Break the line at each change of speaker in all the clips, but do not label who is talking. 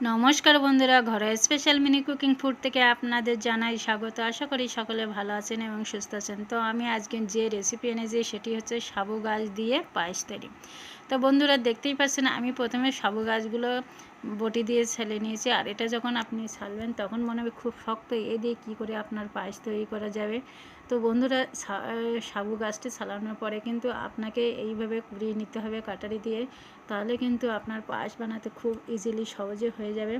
নমস্কার বন্ধুরা, ঘরে স্পেশাল মিনি কুকিং ফুড থেকে আপনাদের জানাই স্বাগত। আশা করি সকলে ভালো আছেন এবং সুস্থ আছেন। তো আমি আজকে যে রেসিপি এনেছি সেটি হচ্ছে সাবু গাছ দিয়ে পায়েস তৈরি। তো বন্ধুরা, দেখতেই পাচ্ছেন, আমি প্রথমে সাবু গাছগুলো বটি দিয়ে ছেলে নিয়েছি। আর এটা যখন আপনি ছালবেন তখন মনে হবে খুব শক্ত এ দিয়ে কী করে আপনার পায়েস তৈরি করা যাবে। তো বন্ধুরা সাবু গাছটি ছালানোর পরে কিন্তু আপনাকে এইভাবে কুড়িয়ে নিতে হবে কাটারি দিয়ে। তাহলে কিন্তু আপনার পায়েস বানাতে খুব ইজিলি সহজে হয়ে যাবে।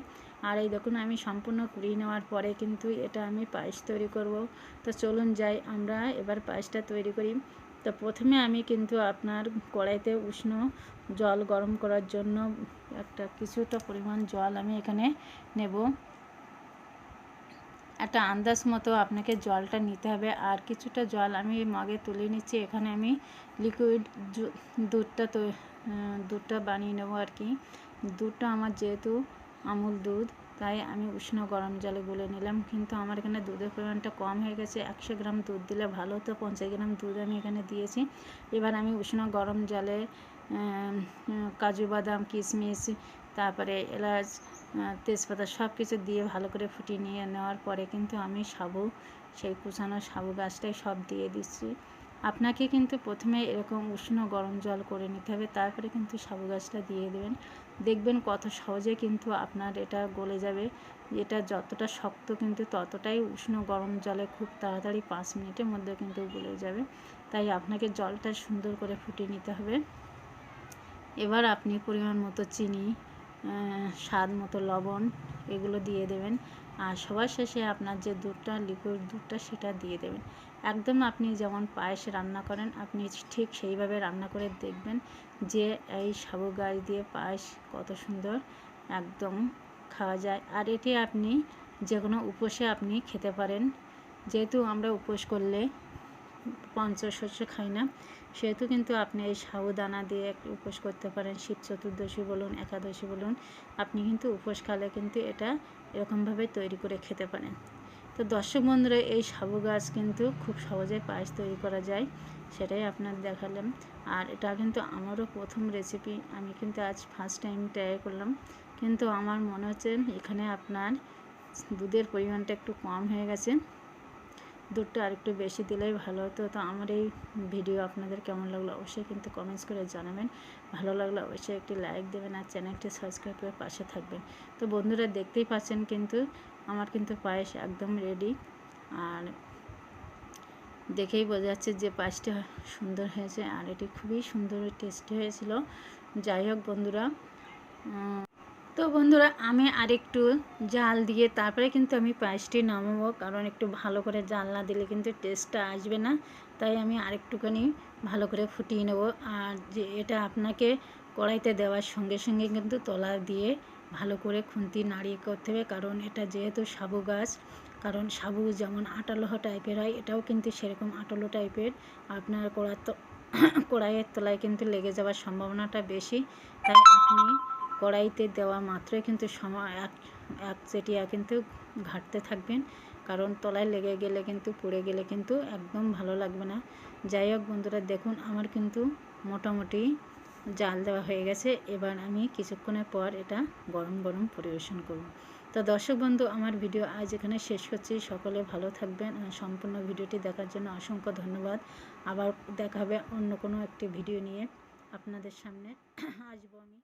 আর এই দেখুন, আমি সম্পূর্ণ কুড়িয়ে নেওয়ার পরে কিন্তু এটা আমি পায়েস তৈরি করব। তো চলুন যাই, আমরা এবার পায়েসটা তৈরি করি। তো প্রথমে আমি কিন্তু আপনার কড়াইতে উষ্ণ জল গরম করার জন্য একটা কিছুটা পরিমাণ জল আমি এখানে নেব। একটা আন্দাজ মতো আপনাকে জলটা নিতে হবে। আর কিছুটা জল আমি মগে তুলে নিচ্ছি। এখানে আমি লিকুইড দুধটা তো দুধটা বানিয়ে নেব আর কি। দুধটা আমার যেহেতু আমুল দুধ তাই আমি উষ্ণ গরম জলে গুলে নিলাম। কিন্তু আমার এখানে দুধের পরিমাণটা কম হয়ে গেছে। একশো গ্রাম দুধ দিলে ভালো হতো। পঞ্চাশ গ্রাম দুধ আমি এখানে দিয়েছি। এবার আমি উষ্ণ গরম জলে কাজু বাদাম, কিশমিশ, তারপরে এলাচ তেজপাতা সব কিছু দিয়ে ভালো করে ফুটিয়ে নিয়ে নেওয়ার পরে কিন্তু আমি সাবু, সেই কুচানো সাবু গাছটাই সব দিয়ে দিচ্ছি। আপনাকে কিন্তু প্রথমে এরকম উষ্ণ গরম জল করে নিতে হবে, তারপরে কিন্তু সাবু গাছটা দিয়ে দেবেন। দেখবেন কত সহজে কিন্তু আপনার এটা গলে যাবে। এটা যতটা শক্ত কিন্তু ততটাই উষ্ণ গরম জলে খুব তাড়াতাড়ি পাঁচ মিনিটের মধ্যে কিন্তু গলে যাবে। তাই আপনাকে জলটা সুন্দর করে ফুটিয়ে নিতে হবে। এবার আপনি পরিমাণ মতো চিনি স্বাদ মতো লবণ এগুলো দিয়ে দেবেন। আর সবার শেষে আপনার যে দুধটা লিকুইড দুধটা, সেটা দিয়ে দেবেন। একদম আপনি যেমন পায়েস রান্না করেন, আপনি ঠিক সেইভাবে রান্না করে দেখবেন যে এই সাবু গাছ দিয়ে পায়েস কত সুন্দর একদম খাওয়া যায়। আর এটি আপনি যে কোনো উপোসে আপনি খেতে পারেন। যেহেতু আমরা উপোস করলে পঞ্চশস্য খাই না, সেহেতু কিন্তু আপনি এই সাবুদানা দিয়ে উপোস করতে পারেন, শিব চতুর্দশী বলুন, একাদশী বলুন, আপনি কিন্তু উপোস খালে কিন্তু এটা এরকমভাবে তৈরি করে খেতে পারেন। তো দর্শক বন্ধুরা, এই সাবু গাছ কিন্তু খুব সহজে পায়েস তৈরি করা যায়, সেটাই আপনার দেখালাম। আর এটা কিন্তু আমারও প্রথম রেসিপি আমি কিন্তু আজ ফার্স্ট টাইম ট্রাই করলাম। কিন্তু আমার মনে হচ্ছে এখানে আপনার দুধের পরিমাণটা একটু কম হয়ে গেছে। দুধটা আরেকটু বেশি দিলেই ভালো হতো। তো আমার এই ভিডিও আপনাদের কেমন লাগল অবশ্যই কিন্তু কমেন্টস করে জানাবেন। ভালো লাগলে অবশ্যই একটি লাইক দেবেন আর চ্যানেলটি সাবস্ক্রাইব করে পাশে থাকবেন। তো বন্ধুরা দেখতেই পাচ্ছেন কিন্তু আমার কিন্তু পায়েস একদম রেডি আর দেখেই বোঝা যাচ্ছে যে পায়েসটা সুন্দর হয়েছে আর এটি খুবই সুন্দর টেস্টি হয়েছিল। যাই হোক বন্ধুরা তো বন্ধুরা, আমি আরেকটু জাল দিয়ে তারপরে কিন্তু আমি পায়েসটি নামাবো, কারণ একটু ভালো করে জাল না দিলে কিন্তু টেস্টটা আসবে না। তাই আমি আরেকটুখানি ভালো করে ফুটিয়ে নেব। আর যে এটা আপনাকে কড়াইতে দেওয়ার সঙ্গে সঙ্গে কিন্তু তলা দিয়ে ভালো করে খুন্তি নাড়িয়ে করতে হবে, কারণ এটা যেহেতু সাবু গাছ, কারণ সাবু যেমন আটালো টাইপের হয়, এটাও কিন্তু সেরকম আটালো টাইপের আপনার কড়ার তো কড়াইয়ের তলায় কিন্তু লেগে যাওয়ার সম্ভাবনাটা বেশি। তাই আপনি কড়াইতে দেওয়া মাত্রই কিন্তু সময় এক এক চেটিয়া কিন্তু ঘাটতে থাকবেন। কারণ তলায় লেগে গেলে কিন্তু, পুড়ে গেলে কিন্তু একদম ভালো লাগবে না। যাই হোক বন্ধুরা, দেখুন আমার কিন্তু মোটামুটি জাল দেওয়া হয়ে গেছে। এবার আমি কিছুক্ষণের পর এটা গরম গরম পরিবেশন করব। তো দর্শক বন্ধু, আমার ভিডিও আজ এখানে শেষ করছি। সকলে ভালো থাকবেন আর সম্পূর্ণ ভিডিওটি দেখার জন্য অসংখ্য ধন্যবাদ। আবার দেখা হবে অন্য কোনো একটি ভিডিও নিয়ে আপনাদের সামনে। আসব আমি।